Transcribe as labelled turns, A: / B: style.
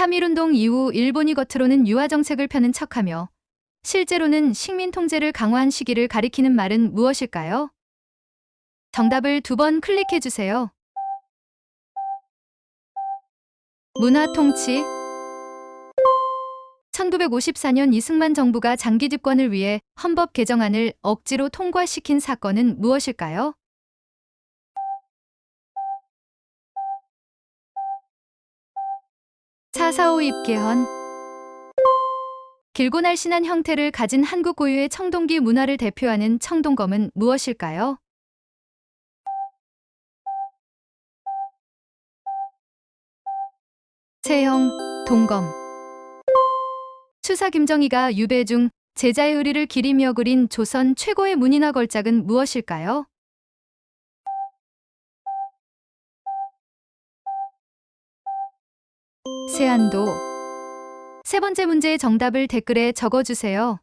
A: 3.1운동 이후 일본이 겉으로는 유화 정책을 펴는 척하며 실제로는 식민 통제를 강화한 시기를 가리키는 말은 무엇일까요? 정답을 두 번 클릭해 주세요. 문화 통치 1954년 이승만 정부가 장기 집권을 위해 헌법 개정안을 억지로 통과시킨 사건은 무엇일까요? 차사오 입개헌 길고 날씬한 형태를 가진 한국 고유의 청동기 문화를 대표하는 청동검은 무엇일까요? 채형, 동검 추사 김정희가 유배 중 제자의 의리를 기리며 그린 조선 최고의 문인화 걸작은 무엇일까요? 세안도 세 번째 문제의 정답을 댓글에 적어주세요.